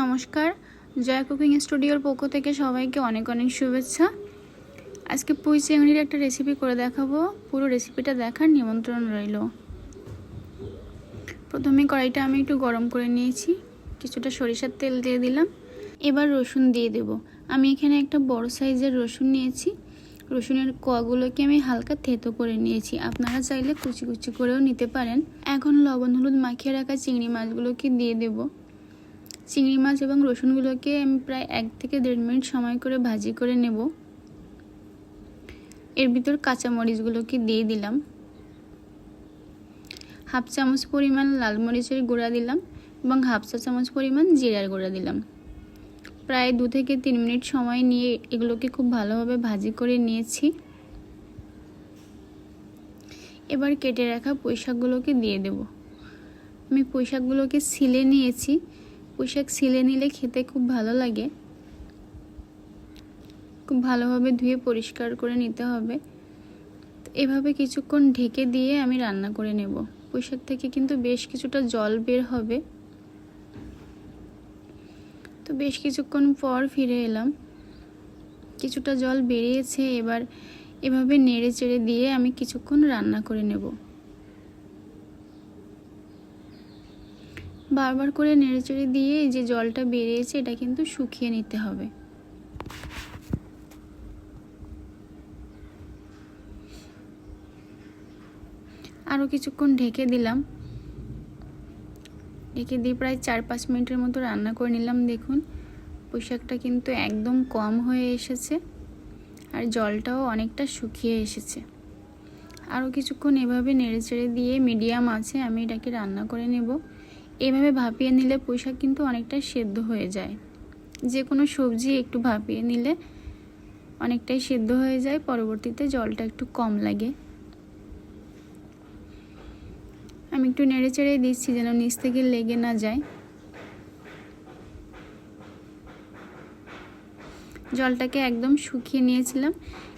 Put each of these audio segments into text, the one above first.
নমস্কার। জয়া কুকিং স্টুডিওর পক্ষ থেকে সবাইকে অনেক অনেক শুভেচ্ছা। আজকে পুঁই চিংড়ির একটা রেসিপি করে দেখাবো। পুরো রেসিপিটা দেখার নিমন্ত্রণ রইল। প্রথমে কড়াইটা আমি একটু গরম করে নিয়েছি। কিছুটা সরিষার তেল দিয়ে দিলাম। এবার রসুন দিয়ে দেব। আমি এখানে একটা বড় সাইজের রসুন নিয়েছি। রসুনের কোয়াগুলোকে আমি হালকা থেতো করে নিয়েছি। আপনারা চাইলে কুচি কুচি করেও নিতে পারেন। এখন লবণ হলুদ মাখিয়ে রাখা চিংড়ি মাছগুলোকে দিয়ে দেবো। চিংড়ি মাছ এবং রসুনগুলোকে আমি প্রায় এক থেকে দেড় মিনিট সময় করে ভাজি করে নেব। এর ভিতর কাঁচামরিচগুলোকে দিয়ে দিলাম। হাফ চামচ পরিমাণ লাল মরিচের গুঁড়া দিলাম এবং হাফ চা চামচ পরিমাণ জিরার গুঁড়া দিলাম। প্রায় দু থেকে তিন মিনিট সময় নিয়ে এগুলোকে খুব ভালোভাবে ভাজি করে নিয়েছি। এবার কেটে রাখা পুঁইশাকগুলোকে দিয়ে দেব। আমি পুঁইশাকগুলোকে ছিলে নিয়েছি। পুঁইশাক ছিলে নিলে খেতে খুব ভালো লাগে। খুব ভালোভাবে ধুয়ে পরিষ্কার করে নিতে হবে। এভাবে কিছুক্ষণ ঢেকে দিয়ে আমি রান্না করে নেব। পুঁইশাক থেকে কিন্তু বেশ কিছুটা জল বের হবে। তো বেশ কিছুক্ষণ পর ফিরে এলাম। কিছুটা জল বেরিয়েছে, এবার এভাবে নেড়ে চেড়ে দিয়ে আমি কিছুক্ষণ রান্না করে নেব। বারবার করে নেড়েচেড়ে দিয়ে এই যে জলটা বেরিয়েছে, এটা কিন্তু শুকিয়ে নিতে হবে। আরও কিছুক্ষণ ঢেকে দিলাম। ঢেকে দিয়ে প্রায় চার পাঁচ মিনিটের মতো রান্না করে নিলাম, দেখুন। পোশাকটা কিন্তু একদম কম হয়ে এসেছে আর জলটাও অনেকটা শুকিয়ে এসেছে। আরও কিছুক্ষণ এভাবে নেড়েচেড়ে দিয়ে মিডিয়াম আছে, আমি এটাকে রান্না করে নেব। এভাবে ভাপিয়ে নিলে পুঁইশাক কিন্তু অনেকটাই সেদ্ধ হয়ে যায়। যে কোনো সবজি একটু ভাপিয়ে নিলে অনেকটাই সেদ্ধ হয়ে যায়, পরবর্তীতে জলটা একটু কম লাগে। আমি একটু নেড়ে চেড়ে দিচ্ছি যেন নিচ থেকে লেগে না যায়। জলটাকে একদম শুকিয়ে নিয়েছিলাম।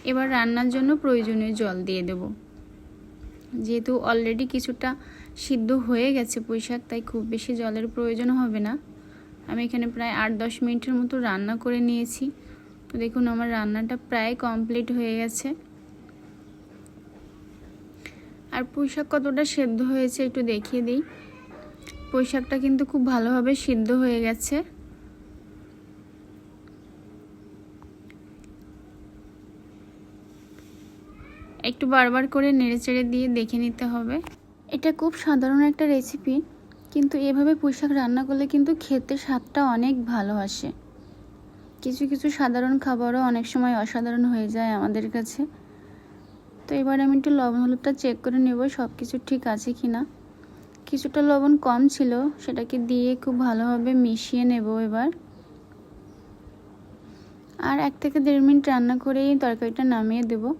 এবার রান্নার জন্য প্রয়োজনীয় জল দিয়ে দেব। যেহেতু অলরেডি কিছুটা সিদ্ধ হয়ে গেছে পুঁইশাক, তাই খুব বেশি জলের প্রয়োজন হবে না। আমি এখানে প্রায় আট দশ মিনিটের মতো রান্না করে নিয়েছি। তো দেখুন, আমার রান্নাটা প্রায় কমপ্লিট হয়ে গেছে। আর পুঁইশাক কতটা সেদ্ধ হয়েছে একটু দেখিয়ে দিই। পুঁইশাকটা কিন্তু খুব ভালোভাবে সিদ্ধ হয়ে গেছে। একটু বারবার করে নেড়েচেড়ে দিয়ে দেখে নিতে হবে। এটা খুব সাধারণ একটা রেসিপি কিন্তু এভাবে পুঁইশাক রান্না করলে কিন্তু খেতে স্বাদটা অনেক ভালো আসে। কিছু কিছু সাধারণ খাবারও অনেক সময় অসাধারণ হয়ে যায় আমাদের কাছে। তো এবার আমি একটু লবণ হলুদটা চেক করে নেব সব কিছু ঠিক আছে কি না কিছুটা লবণ কম ছিল, সেটাকে দিয়ে খুব ভালোভাবে মিশিয়ে নেব এবার। আর এক থেকে দেড় মিনিট রান্না করেই তরকারিটা নামিয়ে দেবো।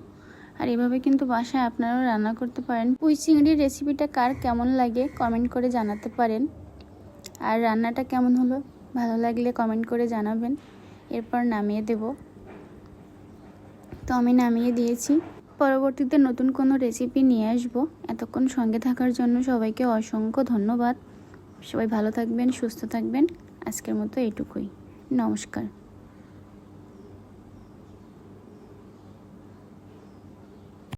আর এভাবে কিন্তু বাসায় আপনারাও রান্না করতে পারেন। পুঁই চিংড়ির রেসিপিটা কার কেমন লাগে কমেন্ট করে জানাতে পারেন। আর রান্নাটা কেমন হলো? ভালো লাগলে কমেন্ট করে জানাবেন। এরপর নামিয়ে দেব। তো আমি নামিয়ে দিয়েছি। পরবর্তীতে নতুন কোনো রেসিপি নিয়ে আসব। এতক্ষণ সঙ্গে থাকার জন্য সবাইকে অসংখ্য ধন্যবাদ। সবাই ভালো থাকবেন, সুস্থ থাকবেন। আজকের মতো এটুকুই নমস্কার।